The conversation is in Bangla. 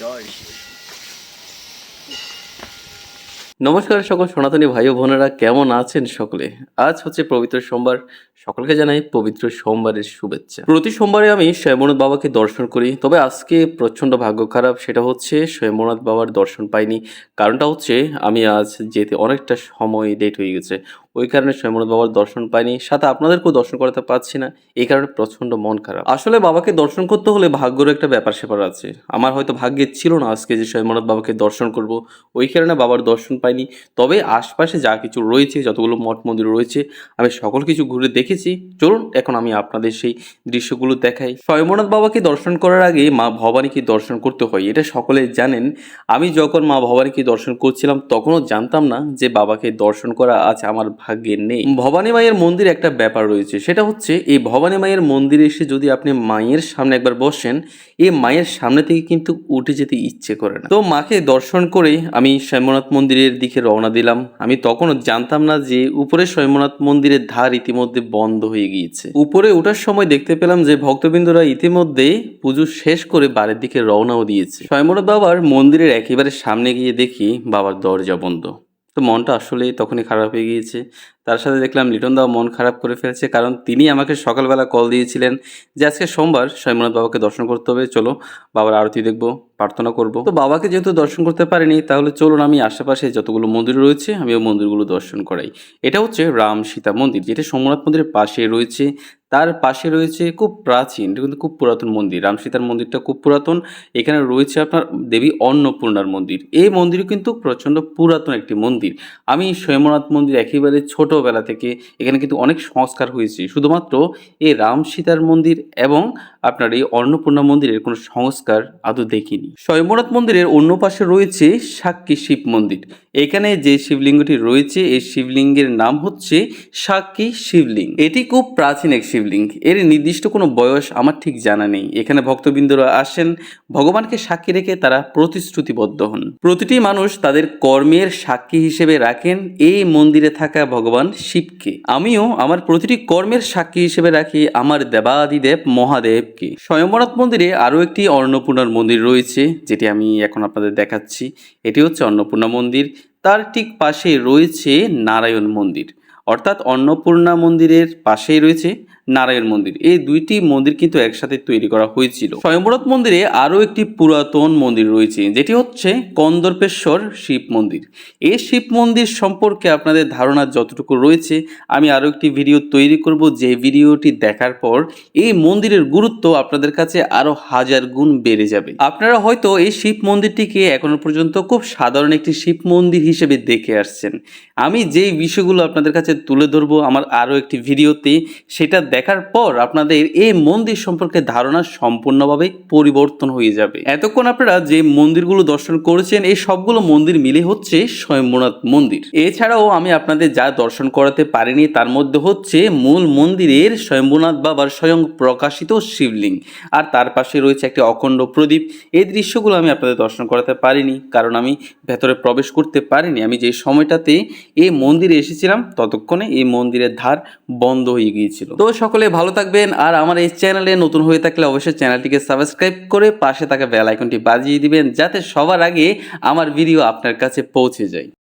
জয় নমস্কার সকল সনাতনী ভাই ও বোনেরা কেমন আছেন সকলে? আজ হচ্ছে পবিত্র সোমবার সকলকে জানাই পবিত্র সোমবারের শুভেচ্ছা। প্রতি সোমবারে আমি স্বয়ম্বনাথ বাবাকে দর্শন করি, তবে আজকে প্রচণ্ড ভাগ্য খারাপ, সেটা হচ্ছে স্বয়ম্বনাথ বাবার দর্শন পাইনি। কারণটা হচ্ছে আমি আজ যেতে অনেকটা সময় লেট হয়ে গেছে। ওই কারণে স্বয়ম্বনাথ বাবার দর্শন পাইনি, সাথে আপনাদেরকেও দর্শন করাতে পারছি না, এই কারণে প্রচণ্ড মন খারাপ। আসলে বাবাকে দর্শন করতে হলে ভাগ্যের একটা ব্যাপার স্যাপার আছে। আমার হয়তো ভাগ্যে ছিল না আজকে যে স্বয়ম্বনাথ বাবাকে দর্শন করব, ওই কারণে বাবার দর্শন পাইনি। তবে আশপাশে যা কিছু রয়েছে, যতগুলো মঠ মন্দির রয়েছে, আমি সকল কিছু ঘুরে দেখেছি। চলুন, এখন আমি আপনাদের সেই দৃশ্যগুলো দেখাই। স্বয়ম্বনাথ বাবাকে দর্শন করার আগে মা ভবানীকে দর্শন করতে হয়, এটা সকলে জানেন। আমি যখন মা ভবানীকে দর্শন করছিলাম, তখনও জানতাম না যে বাবাকে দর্শন করা আজ আমার ভাগ্যে নেই। ভবানী মায়ের মন্দির একটা ব্যাপার রয়েছে, সেটা হচ্ছে এই ভবানী মায়ের মন্দিরে এসে যদি আপনি মায়ের সামনে একবার বসেন, এই মায়ের সামনে থেকে কিন্তু উঠে যেতে ইচ্ছে করে না। তো মাকে দর্শন করে আমি স্বয়ম্বনাথ মন্দিরের দিকে রওনা দিলাম। আমি তখনও জানতাম না যে উপরে স্বয়ম্বনাথ মন্দিরের ধার ইতিমধ্যে বন্ধ হয়ে গিয়েছে। উপরে ওঠার সময় দেখতে পেলাম যে ভক্তবৃন্দরা ইতিমধ্যে পুজো শেষ করে বাড়ির দিকে রওনাও দিয়েছে। স্বয়ম্বনাথ বাবার মন্দিরের একেবারে সামনে গিয়ে দেখি বাবার দরজা বন্ধ। তো মনটা আসলে তখনই খারাপ হয়ে গিয়েছে। তার সাথে দেখলাম লিটন দাও মন খারাপ করে ফেলেছে কারণ তিনি আমাকে সকালবেলা কল দিয়েছিলেন যে আজকে সোমবার স্বয়ংনাথ বাবাকে দর্শন করতে হবে। চলো বাবার আরতি দেখব। প্রার্থনা করব। তো বাবাকে যেহেতু দর্শন করতে পারিনি, তাহলে চলুন আমি আশেপাশে যতগুলো মন্দির রয়েছে আমি ওই মন্দিরগুলো দর্শন করাই। এটা হচ্ছে রাম সীতা মন্দির, যেটা সোমনাথ মন্দিরের পাশে রয়েছে। তার পাশে রয়েছে খুব প্রাচীন, এটা কিন্তু খুব পুরাতন মন্দির, রাম সীতার মন্দিরটা খুব পুরাতন। এখানে রয়েছে আপনার দেবী অন্নপূর্ণার মন্দির। এই মন্দিরও কিন্তু প্রচণ্ড পুরাতন একটি মন্দির। আমি স্বয়ংনাথ মন্দির একেবারে ছোটোবেলা থেকে এখানে কিন্তু অনেক সংস্কার হয়েছে। শুধুমাত্র এই রাম সীতার মন্দির এবং আপনার এই অন্নপূর্ণা মন্দিরের কোনো সংস্কার আদৌ দেখিনি। স্বয়ংনাথ মন্দিরের অন্য পাশে রয়েছে সাক্ষী শিব মন্দির। এখানে যে শিবলিঙ্গটি রয়েছে, এই শিবলিঙ্গের নাম হচ্ছে সাক্ষী শিবলিঙ্গ। এটি খুব প্রাচীন এক শিবলিঙ্গ। এর নির্দিষ্ট কোনো বয়স আমার ঠিক জানা নেই। এখানে ভক্তবৃন্দরা আসেন, ভগবানকে সাক্ষী রেখে তারা প্রতিশ্রুতিবদ্ধ হন। প্রতিটি মানুষ তাদের কর্মের সাক্ষী হিসেবে রাখেন, এই মন্দিরে থাকা ভগবান শিবকে। আমিও আমার প্রতিটি কর্মের সাক্ষী হিসেবে রাখি আমার দেবাদিদেব মহাদেবকে। স্বয়ম্বরনাথ মন্দিরে আরও একটি অন্নপূর্ণার মন্দির রয়েছে, যেটি আমি এখন আপনাদের দেখাচ্ছি। এটি হচ্ছে অন্নপূর্ণা মন্দির। তার ঠিক পাশে রয়েছে নারায়ণ মন্দির। অর্থাৎ অন্নপূর্ণা মন্দিরের পাশেই রয়েছে নারায়ণ মন্দির। এই দুইটি মন্দির কিন্তু একসাথে তৈরি করা হয়েছিল। স্বয়ংবরত মন্দিরে আরও একটি পুরাতন মন্দির রয়েছে, যেটি হচ্ছে কন্দর্পেশ্বর শিব মন্দির। এই শিব মন্দির সম্পর্কে আপনাদের ধারণা যতটুকু রয়েছে, আমি আরও একটি ভিডিও তৈরি করব, যে ভিডিওটি দেখার পর এই মন্দিরের গুরুত্ব আপনাদের কাছে আরও হাজার গুণ বেড়ে যাবে। আপনারা হয়তো এই শিব মন্দিরটিকে এখনও পর্যন্ত খুব সাধারণ একটি শিব মন্দির হিসেবে দেখে আসছেন। আমি যেই বিষয়গুলো আপনাদের কাছে তুলে ধরবো, আমার আরও একটি ভিডিওতে, সেটা দেখার পর আপনাদের এই মন্দির সম্পর্কে ধারণা সম্পূর্ণভাবে পরিবর্তন হয়ে যাবে। এতক্ষণ আপনারা যে মন্দিরগুলো দর্শন করেছেন, এই সবগুলো মন্দির মিলে হচ্ছে স্বয়ম্বনাথ মন্দির। এছাড়াও আমি আপনাদের যা দর্শন করাতে পারিনি, তার মধ্যে হচ্ছে মূল মন্দিরের স্বয়ম্বনাথ বাবার স্বয়ং প্রকাশিত শিবলিঙ্গ। আর তার পাশে রয়েছে একটি অখণ্ড প্রদীপ। এই দৃশ্যগুলো আমি আপনাদের দর্শন করাতে পারিনি, কারণ আমি ভেতরে প্রবেশ করতে পারিনি। আমি যে সময়টাতে এই মন্দিরে এসেছিলাম, ততক্ষণে এই মন্দিরের ধার বন্ধ হয়ে গিয়েছিল। তো সকলে ভালো থাকবেন, আর আমার এই চ্যানেলে নতুন হয়ে থাকলে অবশ্যই চ্যানেলটিকে সাবস্ক্রাইব করে পাশে থাকা বেল আইকনটি বাজিয়ে দিবেন, যাতে সবার আগে আমার ভিডিও আপনার কাছে পৌঁছে যায়।